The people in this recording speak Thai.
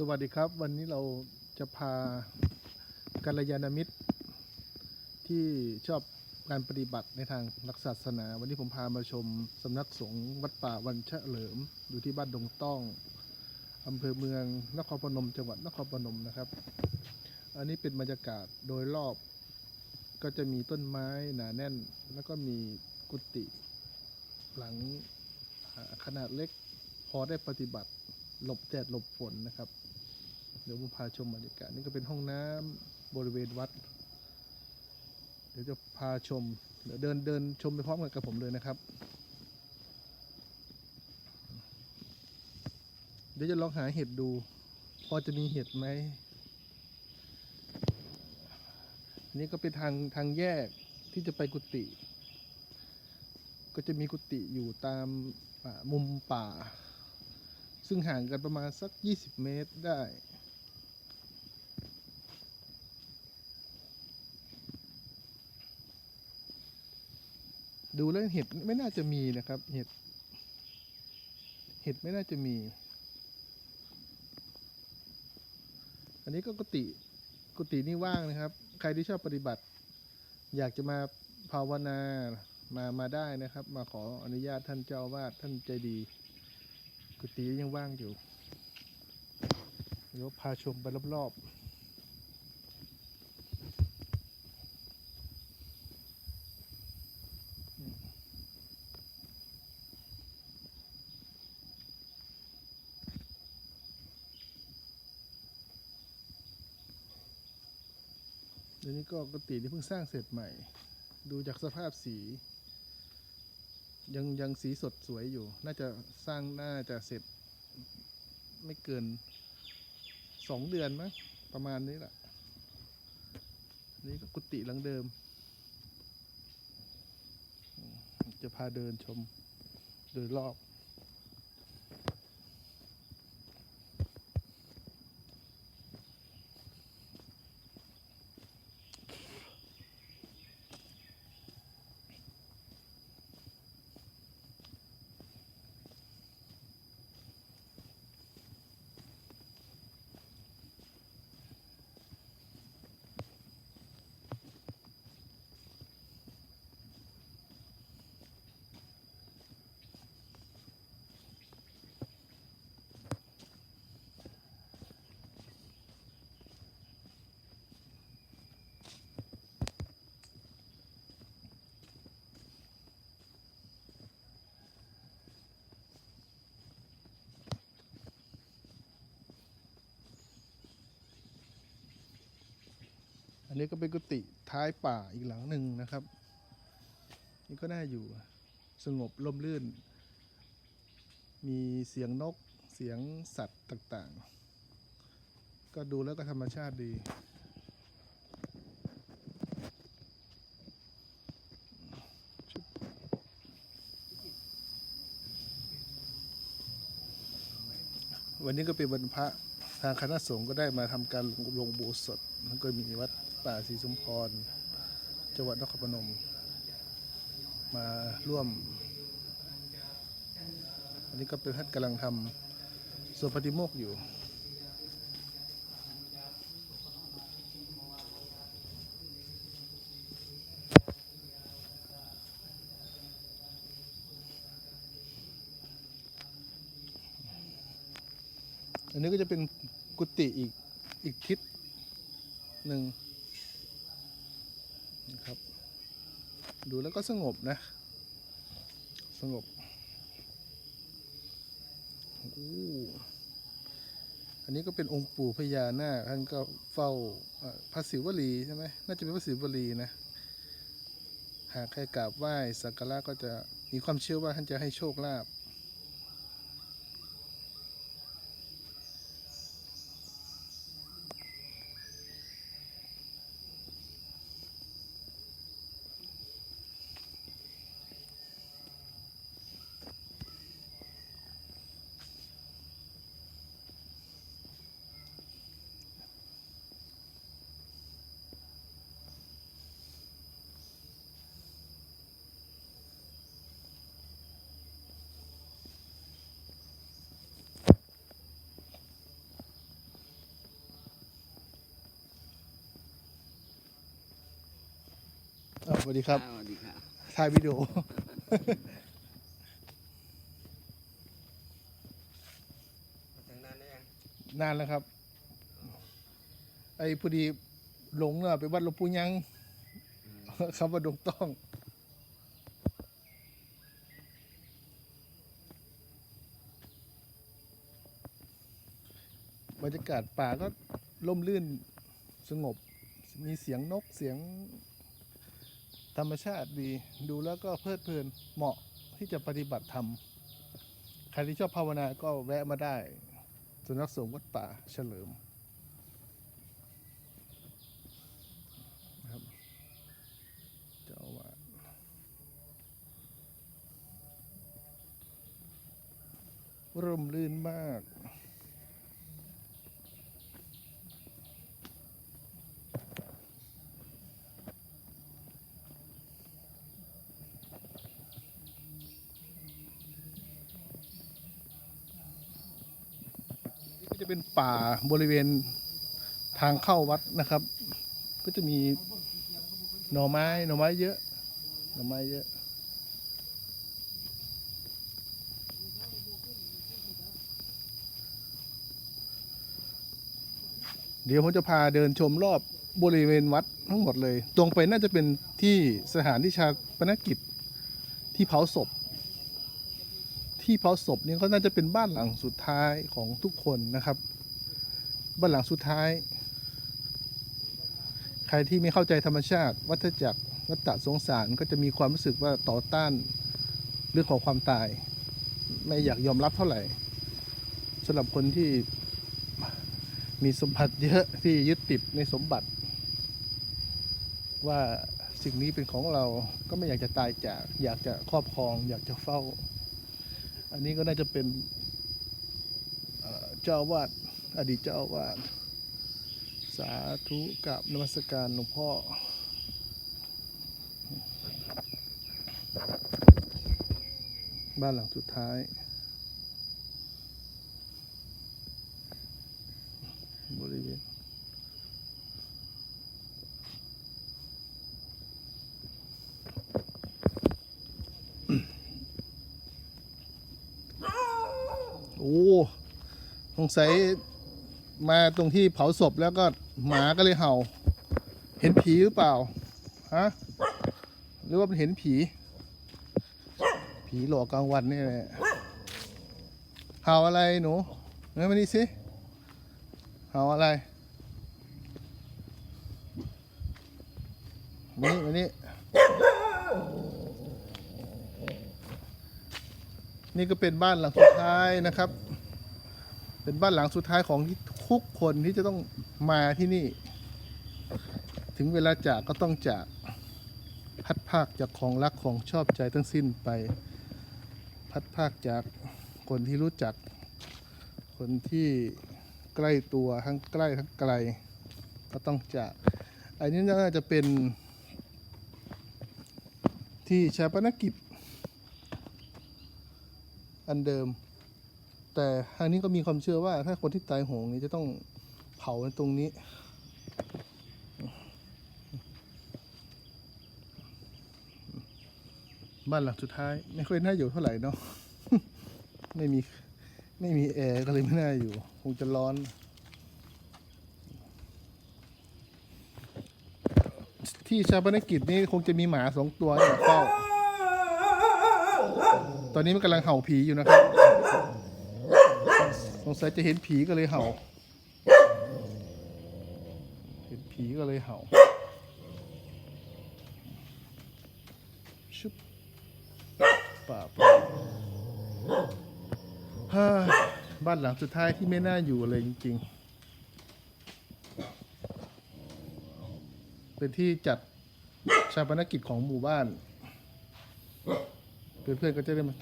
สวัสดีครับ วันนี้เราจะพากัลยาณมิตร ที่ชอบการปฏิบัติในทางหลักศาสนา วันนี้ผมพามาชมสำนักสงฆ์วัดป่าวันเฉลิม อยู่ที่บ้านดงต้องอำเภอเมืองนครพนม จังหวัดนครพนมนะครับ อันนี้เป็นบรรยากาศโดยรอบก็จะมีต้นไม้หนาแน่น แล้วก็มีกุฏิหลังขนาดเล็กพอได้ปฏิบัติหลบแดดหลบฝนนะครับ ดี๋ยวผมพาชมบรรยากาศนี่ก็เป็นห้องน้ำบริเวณวัด เดี๋ยวจะพาชม เดี๋ยวเดินเดินชมไปพร้อมกันกับผมเลยนะครับ เดี๋ยวจะลองหาเห็ดดู พอจะมีเห็ดไหมอันนี้ก็เป็นทางทางแยกที่จะไปกุฏิก็จะมีกุฏิอยู่ตามมุมป่า ซึ่งห่างกันประมาณสัก 20 เมตรได้ ดูแล้วเห็ดไม่น่าจะมีนะครับ เห็ด เห็ดไม่น่าจะมี อันนี้ก็กุฏิกุฏินี่ว่างนะครับ ใครที่ชอบปฏิบัติ อยากจะมาภาวนามามาได้นะครับ มาขออนุญาตท่านเจ้าอาวาสท่านใจดี กุฏิยังว่างอยู่เดี๋ยวพาชมไปรอบๆ ดี๋ยวนี้ก็กุฏิที่เพิ่งสร้างเสร็จใหม่ ดูจากสภาพสี ยังยังสีสดสวยอยู่ น่าจะสร้างน่าจะเสร็จไม่เกินสองเดือนมั้งประมาณนี้แหละนี่ก็กุฏิหลังเดิมอืมจะพาเดินชมโดยรอบ อันนี้ก็เป็นกุฏิท้ายป่าอีกหลังหนึ่งนะครับ นี่ก็น่าอยู่สงบร่มรื่น มีเสียงนกเสียงสัตว์ต่างๆ ก็ดูแล้วก็ธรรมชาติดี วันนี้ก็เป็นวันพระทางคณะสงฆ์ก็ได้มาทำการลงอุโบสถแล้วก็มีวัด ป่าศรีสมพร จังหวัดนครพนมมาร่วม อันนี้ก็เป็นท่านกำลังทำสวดปฏิโมกอยู่ อันนี้ก็จะเป็นกุฏิอีกอีกทิศหนึ่งนะครับ ดูแล้วก็สงบนะ สงบอ้อันนี้ก็เป็นองค์ปู่พญานาคท่านก็เฝ้าพระศิวลีใช่ไหมน่าจะเป็นพระศิวลีนะ หากใครกราบไหว้สักการะก็จะมีความเชื่อว่าท่านจะให้โชคลาภ อ้าวสวัสดีครับสวัสดีครับถ่ายวิดีโอถึงนานได้ยังนานแล้วครับ ไอ้พอดีหลงน่ะไปวัดหลวงปู่ยังคำว่าดงต้องบรรยากาศป่าก็ร่มรื่นสงบ มีเสียงนกเสียง ธรรมชาติดี ดูแล้วก็เพลิดเพลินเหมาะที่จะปฏิบัติธรรมใครที่ชอบภาวนาก็แวะมาได้สำนักสงฆ์วัดป่าเฉลิมครับเจ้าอาวาร่มรื่นมาก เป็นป่าบริเวณทางเข้าวัดนะครับ ก็จะมีหน่อไม้หน่อไม้เยอะหน่อไม้เยอะ เดี๋ยวผมจะพาเดินชมรอบบริเวณวัดทั้งหมดเลย ตรงไปน่าจะเป็นที่สถานที่ชาปนกิจที่เผาศพ ที่เผาศพนี่ก็น่าจะเป็นบ้านหลังสุดท้ายของทุกคนนะครับ บ้านหลังสุดท้าย ใครที่ไม่เข้าใจธรรมชาติ วัฏจักรวัฏสงสารก็จะมีความรู้สึกว่าต่อต้านเรื่องของความตาย ไม่อยากยอมรับเท่าไหร่สำหรับคนที่มีสมบัติเยอะที่ยึดติดในสมบัติ ว่าสิ่งนี้เป็นของเราก็ไม่อยากจะตายจาก อยากจะครอบครอง อยากจะเฝ้า อันนี้ก็น่าจะเป็นเจ้าวาดอดีตเจ้าอาวาดสาธุกับนมัสการหลวงพ่อ บ้านหลังสุดท้าย บริเวณโอ้ สงสัยมาตรงที่เผาศพแล้วก็หมาก็เลยเห่า เห็นผีหรือเปล่าฮะหรือว่ามันเห็นผี ผีหลอกกลางวันนี่แหละเห่าอะไรหนูเงี้ยมานี่สิเห่าอะไรมานี่มานี่นี่ก็เป็นบ้านหลังสุดท้ายนะครับ เป็นบ้านหลังสุดท้ายของทุกคนที่จะต้องมาที่นี่ ถึงเวลาจากก็ต้องจากพัดภาคจากของรักของชอบใจทั้งสิ้นไป พัดภาคจากคนที่รู้จัก คนที่ใกล้ตัวทั้งใกล้ทั้งไกล ก็ต้องจากอันนี้น่าจะเป็น ที่ชาปนกิจ อันเดิม แต่ทางนี้ก็มีความเชื่อว่า ถ้าคนที่ตายโหงนี้จะต้องเผาตรงนี้ บ้านหลังสุดท้าย ไม่ค่อยน่าอยู่เท่าไหร่เนาะไม่มีไม่มีแอร์ก็เลยไม่น่าอยู่ คงจะร้อนที่ชาปนกิจนี่คงจะมีหมาสองตัวเนี่เฝ้า ตอนนี้มันกำลังเห่าผีอยู่นะครับ งสัยจะเห็นผีก็เลยเห่า เห็นผีก็เลยเห่าชุบป่าป่าฮ่าบ้านหลังสุดท้ายที่ไม่น่าอยู่เลยจริงๆ เป็นที่จัดชาปนกิจของหมู่บ้าน เพื่อนๆก็จะได้มา